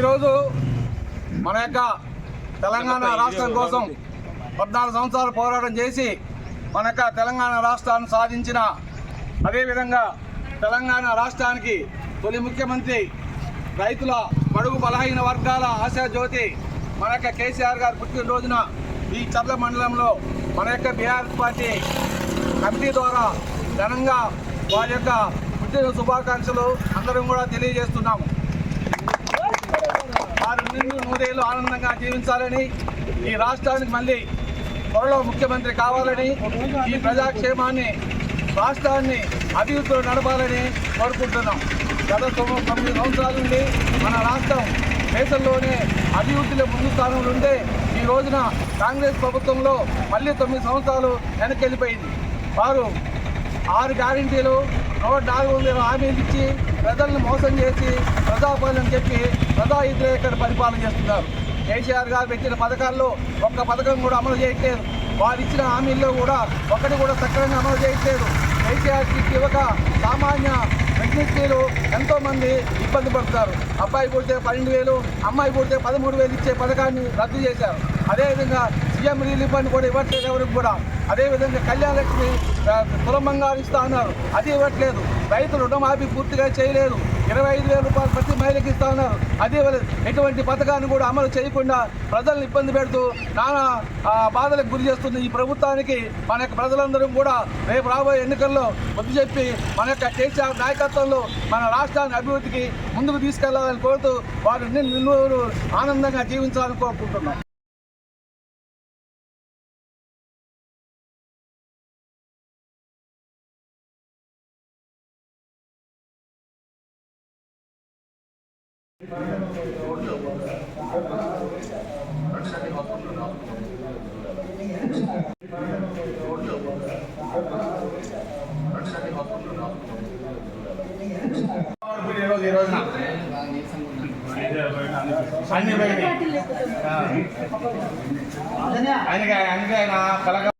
ఈరోజు మన యొక్క తెలంగాణ రాష్ట్రం కోసం పద్నాలుగు సంవత్సరాలు పోరాటం చేసి మన యొక్క తెలంగాణ రాష్ట్రాన్ని సాధించిన అదేవిధంగా తెలంగాణ రాష్ట్రానికి తొలి ముఖ్యమంత్రి రైతుల బడుగు బలహీన వర్గాల ఆశా జ్యోతి మన యొక్క కేసీఆర్ గారు పుట్టినరోజున ఈ చర్ల మండలంలో మన యొక్క బీఆర్ఎస్ పార్టీ కమిటీ ద్వారా ఘనంగా వారి యొక్క పుట్టిన శుభాకాంక్షలు అందరం కూడా తెలియజేస్తున్నాము. భారతీయులు ఆనందంగా జీవించాలని ఈ రాష్ట్రానికి మళ్ళీ త్వరలో ముఖ్యమంత్రి కావాలని ఈ ప్రజాక్షేమాన్ని రాష్ట్రాన్ని అభివృద్ధిలో నడపాలని కోరుకుంటున్నాం. గత తొమ్మిది తొమ్మిది సంవత్సరాల నుండి మన రాష్ట్రం దేశంలోనే అభివృద్ధిలో ముందు స్థానంలో ఉంటే ఈ రోజున కాంగ్రెస్ ప్రభుత్వంలో మళ్ళీ తొమ్మిది సంవత్సరాలు వెనక్కి వెళ్ళిపోయింది. వారు ఆరు గ్యారంటీలు నూట నాలుగు వందల హామీలు ఇచ్చి ప్రజలను మోసం చేసి ప్రజాపాలన చెప్పి ప్రజా వ్యతిరేక పరిపాలన చేస్తున్నారు. కేసీఆర్ గారు పెట్టిన పథకాల్లో ఒక్క పథకం కూడా అమలు చేయట్లేదు. వారు ఇచ్చిన హామీల్లో కూడా ఒకటి కూడా సక్రమంగా అమలు చేయట్లేదు. కేసీఆర్ కిట్ ఇవ్వక సామాన్య విజ్ఞప్తులు ఎంతోమంది ఇబ్బంది పడుతున్నారు. అబ్బాయి పుడితే పన్నెండు వేలు అమ్మాయి పుడితే పదమూడు వేలు ఇచ్చే పథకాన్ని రద్దు చేశారు. అదేవిధంగా సీఎం రిలీఫ్ అని కూడా ఇవ్వట్లేదు ఎవరికి కూడా. అదేవిధంగా కళ్యాణ లక్ష్మి సులభంగా ఇస్తా అన్నారు. అది ఇవ్వట్లేదు. రైతులు రుణమాఫీ పూర్తిగా చేయలేదు. ఇరవై ఐదు వేల రూపాయలు ప్రతి మహిళకి ఇస్తా ఉన్నారు అది ఎటువంటి పథకాన్ని కూడా అమలు చేయకుండా ప్రజలను ఇబ్బంది పెడుతూ నానా బాధలకు గురి చేస్తుంది ఈ ప్రభుత్వానికి మన యొక్క ప్రజలందరూ కూడా రేపు రాబోయే ఎన్నికల్లో బుద్ధి చెప్పి మన యొక్క కేసీఆర్ నాయకత్వంలో మన రాష్ట్రాన్ని అభివృద్ధికి ముందుకు తీసుకెళ్ళాలని కోరుతూ వారు నిన్ను ఆనందంగా జీవించాలని కోరుకుంటున్నాం. అన్ని. ఆయనకి ఆయనకి ఆయన కలగ